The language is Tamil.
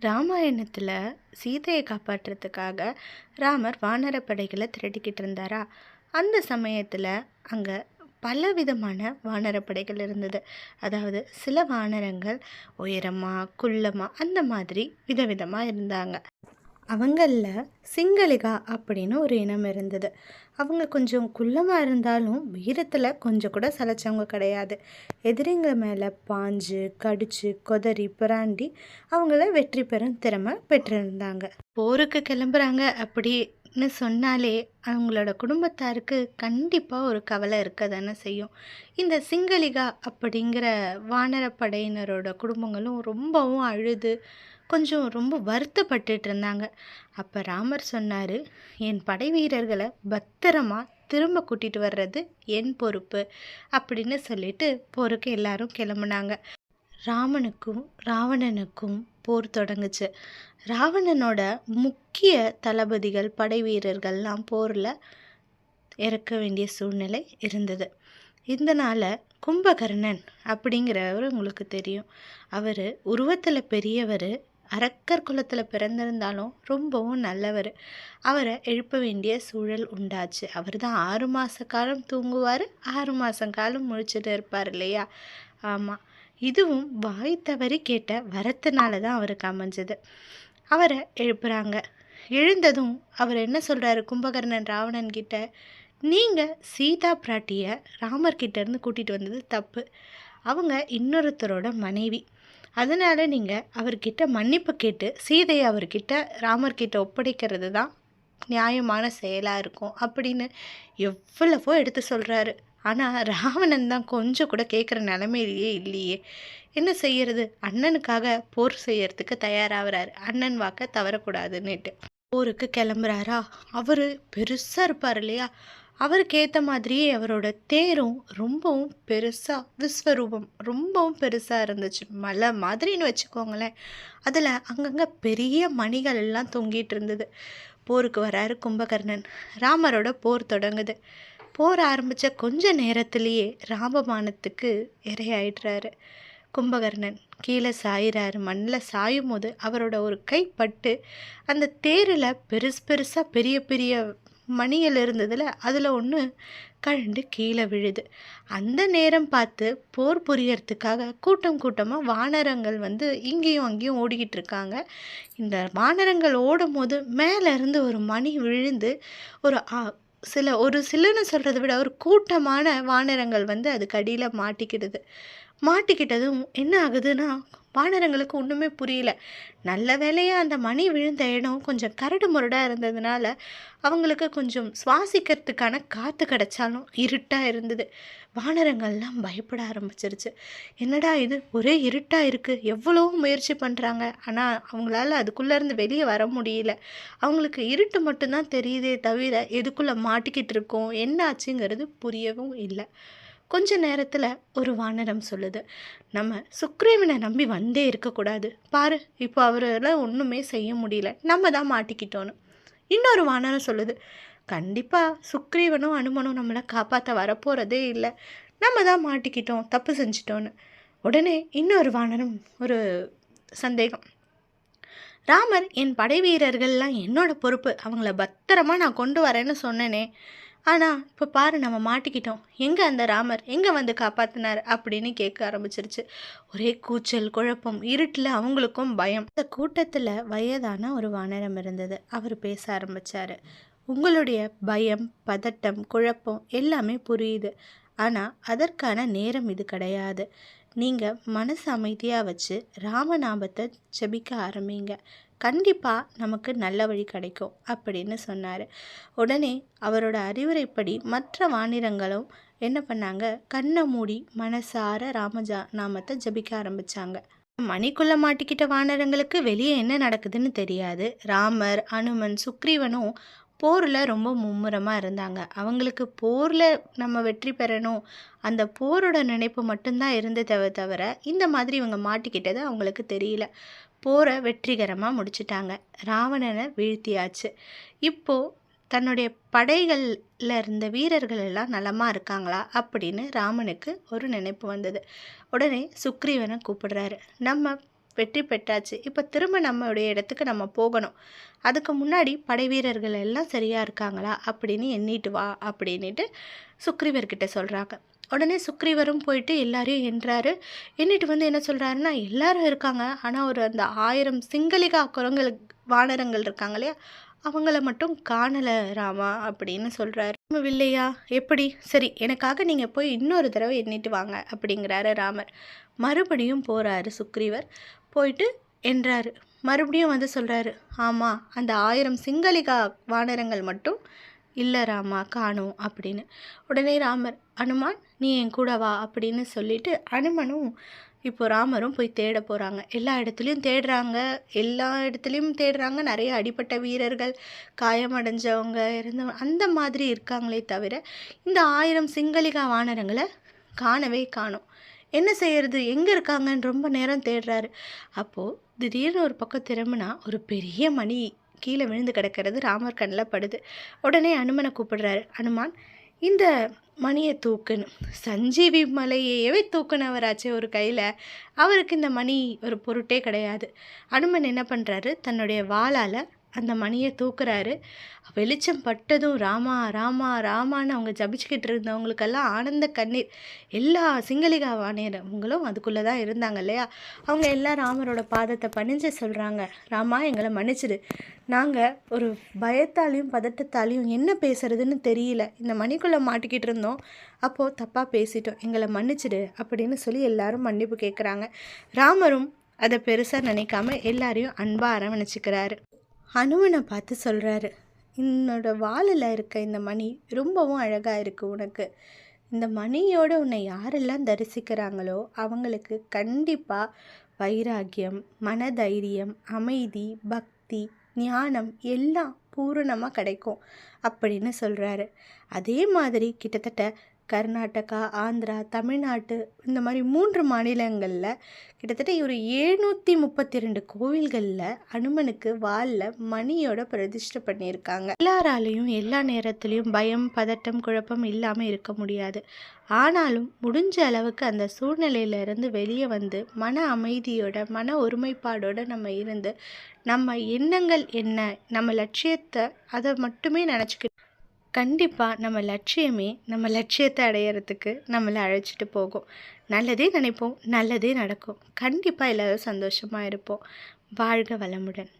ராமாயணத்தில் சீதையை காப்பாற்றுறதுக்காக ராமர் வானரப்படைகளை திரட்டிக்கிட்டு இருந்தாரா? அந்த சமயத்தில் அங்கே பல விதமான வானரப்படைகள் இருந்தது. அதாவது சில வானரங்கள் உயரமாக குள்ளமாக அந்த மாதிரி விதவிதமாக இருந்தாங்க. அவங்களில் சிங்களிகா அப்படின்னு ஒரு இனம் இருந்தது. அவங்க கொஞ்சம் குள்ளமாக இருந்தாலும் வீரத்தில் கொஞ்சம் கூட சளைச்சவங்க கிடையாது. எதிரிங்க மேலே பாஞ்சு கடிச்சு கொதறி பிராண்டி அவங்கள வெற்றி பெறும் திறமை பெற்றிருந்தாங்க. போருக்கு கிளம்புறாங்க அப்படி ன்னு சொன்னாலே அவங்களோட குடும்பத்தாருக்கு கண்டிப்பாக ஒரு கவலை இருக்க தானே செய்யும். இந்த சிங்களிகா அப்படிங்கிற வானரப்படையினரோட குடும்பங்களும் ரொம்பவும் அழுது கொஞ்சம் ரொம்ப வருத்தப்பட்டுட்டு இருந்தாங்க அப்போ ராமர் சொன்னார் என் படை வீரர்களை பத்திரமா திரும்ப கூட்டிகிட்டு வர்றது என் பொறுப்பு அப்படின்னு சொல்லிட்டு போருக்கு எல்லாரும் கிளம்புனாங்க. ராமனுக்கும் ராவணனுக்கும் போர் தொடங்குச்சு. ராவணனோட முக்கிய தளபதிகள் படை வீரர்கள்லாம் போரில் இறக்க வேண்டிய சூழ்நிலை இருந்தது. இதனால் கும்பகர்ணன் அப்படிங்கிறவர் உங்களுக்கு தெரியும். அவர் உருவத்தில் பெரியவர் அரக்கர் குலத்தில் பிறந்திருந்தாலும் ரொம்பவும் நல்லவர். அவரை எழுப்ப வேண்டிய சூழல் உண்டாச்சு. அவர் தான் ஆறு மாத காலம் தூங்குவார் ஆறு மாதம் காலம் முழிச்சிட்டு இருப்பார் இல்லையா? ஆமாம் இதுவும் வாய் தவறி கேட்ட வரத்தினால தான் அவருக்கு அமைஞ்சது. அவரை எழுப்புறாங்க. எழுந்ததும் அவர் என்ன சொல்கிறாரு கும்பகர்ணன் ராவணன் கிட்ட? நீங்கள் சீதா பிராட்டியை ராமர் கிட்டேருந்து கூட்டிகிட்டு வந்தது தப்பு. அவங்க இன்னொருத்தரோட மனைவி. அதனால் நீங்கள் அவர்கிட்ட மன்னிப்பு கேட்டு சீதையை அவர்கிட்ட ராமர்கிட்ட ஒப்படைக்கிறது தான் நியாயமான செயலாக இருக்கும் அப்படின்னு எவ்வளவோ எடுத்து சொல்கிறாரு ஆனால் ராவணன் தான் கொஞ்சம் கூட கேட்குற நிலமையிலேயே இல்லையே. என்ன செய்யறது? அண்ணனுக்காக போர் செய்யறதுக்கு தயாராகிறார். அண்ணன் வாக்க தவறக்கூடாதுன்னுட்டு. போருக்கு கிளம்புறாரா? அவர் பெருசாக இருப்பார் இல்லையா? அவருக்கு ஏற்ற மாதிரியே அவரோட தேரும் ரொம்பவும் பெருசாக விஸ்வரூபம் ரொம்பவும் பெருசாக இருந்துச்சு. மலை மாதிரின்னு வச்சுக்கோங்களேன். அதில் அங்கங்கே பெரிய மணிகள் எல்லாம் தொங்கிட்டு இருந்தது. போருக்கு வராரு கும்பகர்ணன். ராமரோட போர் தொடங்குது. போர் ஆரம்பித்த கொஞ்ச நேரத்திலேயே ராமபானத்துக்கு இரையாயிடுறாரு. கும்பகர்ணன் கீழே சாயிறாரு. மண்ணில் சாயும் போது அவரோட ஒரு கை பட்டு அந்த தேரில் பெருசு பெருசாக பெரிய பெரிய மணிகள் இருந்ததில் அதில் ஒன்று கழண்டு கீழே விழுது. அந்த நேரம் பார்த்து போர் புரியறதுக்காக கூட்டம் கூட்டமாக வானரங்கள் வந்து இங்கேயும் அங்கேயும் ஓடிக்கிட்டு இருக்காங்க. இந்த வானரங்கள் ஓடும் போது மேலேருந்து ஒரு மணி விழுந்து ஒரு சில ஒரு சிலன்னு சொல்கிறத விட ஒரு கூட்டமான வானரங்கள் வந்து அதுக்கு அடியில் மாட்டிக்கிடுது. மாட்டிக்கிட்டதும் என்ன ஆகுதுன்னா வானரங்களுக்கு ஒன்றுமே புரியல. நல்ல வேலையாக அந்த மணி விழுந்த இடம் கொஞ்சம் கரடு முரடாக இருந்ததுனால அவங்களுக்கு கொஞ்சம் சுவாசிக்கிறதுக்கான காற்று கிடைச்சாலும் இருட்டாக இருந்தது. வானரங்கள்லாம் பயப்பட ஆரம்பிச்சிருச்சு. என்னடா இது? ஒரே இருட்டாக இருக்குது எவ்வளோ முயற்சி பண்ணுறாங்க ஆனால் அவங்களால அதுக்குள்ளேருந்து வெளியே வர முடியல. அவங்களுக்கு இருட்டு மட்டும்தான் தெரியுதே தவிர எதுக்குள்ளே மாட்டிக்கிட்டு இருக்கோம்? என்ன ஆச்சுங்கிறது புரியவும் இல்லை. கொஞ்ச நேரத்தில் ஒரு வானரம் சொல்லுது. நம்ம சுக்ரீவனை நம்பி வந்தே இருக்கக்கூடாது. பாரு இப்போ அவரால் ஒன்றுமே செய்ய முடியல. நம்ம தான் மாட்டிக்கிட்டோன்னு. இன்னொரு வானரம் சொல்லுது. கண்டிப்பாக சுக்ரீவனும் அனுமனும் நம்மளை காப்பாற்ற வரப்போகிறதே இல்லை. நம்ம தான் மாட்டிக்கிட்டோம் தப்பு செஞ்சிட்டோன்னு. உடனே இன்னொரு வானரம் ஒரு சந்தேகம். ராமர் என் படை வீரர்கள்லாம் என்னோட பொறுப்பு. அவங்கள பத்திரமா நான் கொண்டு வரேன்னு சொன்னேனே. ஆனால் இப்போ பாரு நம்ம மாட்டிக்கிட்டோம். எங்கே அந்த ராமர்? எங்கே வந்து காப்பாற்றினார் அப்படின்னு கேட்க ஆரம்பிச்சிருச்சு. ஒரே கூச்சல் குழப்பம் இருட்டில் அவங்களுக்கும் பயம். இந்த கூட்டத்தில் வயதான ஒரு வானரம் இருந்தது. அவர் பேச ஆரம்பித்தார் உங்களுடைய பயம் பதட்டம் குழப்பம் எல்லாமே புரியுது. ஆனால் அதற்கான நேரம் இது கிடையாது. நீங்கள் மனசு அமைதியாக வச்சு ராமநாமத்தை செபிக்க ஆரம்பிங்க. கண்டிப்பாக நமக்கு நல்ல வழி கிடைக்கும் அப்படின்னு சொன்னார். உடனே அவரோட அறிவுரைப்படி மற்ற வானிரங்களும் என்ன பண்ணாங்க? கண்ணை மூடி மனசார ராமஜா நாமத்தை ஜபிக்க ஆரம்பித்தாங்க மணிக்குள்ளே மாட்டிக்கிட்ட வானரங்களுக்கு வெளியே என்ன நடக்குதுன்னு தெரியாது. ராமர் அனுமன் சுக்ரீவனும் போரில் ரொம்ப மும்முரமாக இருந்தாங்க. அவங்களுக்கு போரில் நம்ம வெற்றி பெறணும். அந்த போரோட நினைப்பு மட்டும்தான் இருந்ததை தவிர இந்த மாதிரி இவங்க மாட்டிக்கிட்டது அவங்களுக்கு தெரியல. போரை வெற்றிகரமாக முடிச்சிட்டாங்க. ராவணனை வீழ்த்தியாச்சு. இப்போது தன்னுடைய படைகளில் இருந்த வீரர்கள் எல்லாம் நலமாக இருக்காங்களா அப்படின்னு ராமனுக்கு ஒரு நினைப்பு வந்தது. உடனே சுக்ரீவனை கூப்பிடுறாரு. நம்ம வெற்றி பெற்றாச்சு. இப்போ திரும்ப நம்மளுடைய இடத்துக்கு நம்ம போகணும். அதுக்கு முன்னாடி படை வீரர்கள் எல்லாம் சரியாக இருக்காங்களா அப்படின்னு எண்ணிட்டு வா அப்படின்ட்டு சுக்ரீவர்கிட்ட சொல்கிறாங்க உடனே சுக்ரீவரும் போயிட்டு எல்லாரையும் என்றாரு. எண்ணிட்டு வந்து என்ன சொல்கிறாருன்னா எல்லாரும் இருக்காங்க. ஆனால் ஒரு அந்த ஆயிரம் சிங்களிகா குரங்கள் வானரங்கள் இருக்காங்க இல்லையா? அவங்கள மட்டும் காணலை ராமா அப்படின்னு சொல்கிறாரு இல்லையா எப்படி? சரி எனக்காக நீங்கள் போய் இன்னொரு தடவை எண்ணிட்டு வாங்க அப்படிங்கிறாரு ராமர். மறுபடியும் போகிறாரு சுக்ரீவர். போயிட்டு என்றாரு. மறுபடியும் வந்து சொல்கிறாரு ஆமாம் அந்த ஆயிரம் சிங்களிகா வானரங்கள் மட்டும் இல்லை ராமா காணும் அப்படின்னு. உடனே ராமர் அனுமான் நீ என் கூட வா அப்படின்னு சொல்லிட்டு அனுமனும் இப்போ ராமரும் போய் தேட போகிறாங்க எல்லா இடத்துலையும் தேடுறாங்க. எல்லா இடத்துலையும் தேடுறாங்க. நிறைய அடிப்பட்ட வீரர்கள் காயமடைஞ்சவங்க இருந்த அந்த மாதிரி இருக்காங்களே தவிர இந்த ஆயிரம் சிங்களிகா வானரங்களை காணவே காணும். என்ன செய்யறது? எங்கே இருக்காங்கன்னு ரொம்ப நேரம் தேடுறாரு. அப்போது திடீர்னு ஒரு பக்கம் திரும்பினா ஒரு பெரிய மணி கீழே விழுந்து கிடக்கிறது ராமர் கண்ணில் படுது. உடனே அனுமனை கூப்பிடுறாரு அனுமான் இந்த மணியை தூக்கணும் சஞ்சீவி மலையவே தூக்குனவராச்சே ஒரு கையில். அவருக்கு இந்த மணி ஒரு பொருட்டே கிடையாது. அனுமன் என்ன பண்ணுறாரு தன்னுடைய வாளால் அந்த மணியை தூக்குறாரு. வெளிச்சம் பட்டதும் ராமா ராமா ராமான்னு அவங்க ஜபிச்சுக்கிட்டு இருந்தவங்களுக்கெல்லாம் ஆனந்த கண்ணீர். எல்லா சிங்களிகா வாணியரவங்களும் அதுக்குள்ளே தான் இருந்தாங்க இல்லையா? அவங்க எல்லாம் ராமரோட பாதத்தை பணிஞ்சு சொல்கிறாங்க ராமா எங்களை மன்னிச்சிடு. நாங்கள் ஒரு பயத்தாலையும் பதட்டத்தாலையும் என்ன பேசுறதுன்னு தெரியல. இந்த மணிக்குள்ளே மாட்டிக்கிட்டு இருந்தோம். அப்போது தப்பாக பேசிட்டோம். எங்களை மன்னிச்சிடு அப்படின்னு சொல்லி எல்லாரும் மன்னிப்பு கேட்குறாங்க. ராமரும் அதை பெருசாக நினைக்காம எல்லாரையும் அன்பாக அரவணைச்சிக்கிறாரு. ஹனுமனை பார்த்து சொல்கிறாரு என்னோட வாலில் இருக்க இந்த மணி ரொம்பவும் அழகாக இருக்குது உனக்கு. இந்த மணியோடு உன்னை யாரெல்லாம் தரிசிக்கிறாங்களோ அவங்களுக்கு கண்டிப்பாக வைராக்கியம் மனதைரியம் அமைதி பக்தி ஞானம் எல்லாம் பூரணமாக கிடைக்கும் அப்படின்னு சொல்கிறாரு அதே மாதிரி கிட்டத்தட்ட கர்நாடகா ஆந்திரா தமிழ்நாட்டு இந்த மாதிரி மூன்று மாநிலங்களில் கிட்டத்தட்ட ஒரு எழுநூற்றி முப்பத்தி ரெண்டு கோவில்களில் அனுமனுக்கு வாலில் மணியோட பிரதிஷ்டை பண்ணியிருக்காங்க. எல்லாராலையும் எல்லா நேரத்துலையும் பயம் பதட்டம் குழப்பம் இல்லாமல் இருக்க முடியாது. ஆனாலும் முடிஞ்ச அளவுக்கு அந்த சூழ்நிலையிலேருந்து வெளியே வந்து மன அமைதியோட மன ஒருமைப்பாடோட நம்ம இருந்து நம்ம எண்ணங்கள் என்ன நம்ம லட்சியத்தை அதை மட்டுமே நினச்சிக்கிட்டு கண்டிப்பாக நம்ம லட்சியமே நம்ம லட்சியத்தை அடையிறதுக்கு நம்மளை அழைச்சிட்டு போகும். நல்லதே நினைப்போம் நல்லதே நடக்கும். கண்டிப்பாக எல்லோரும் சந்தோஷமாக இருப்போம். வாழ்க வளமுடன்.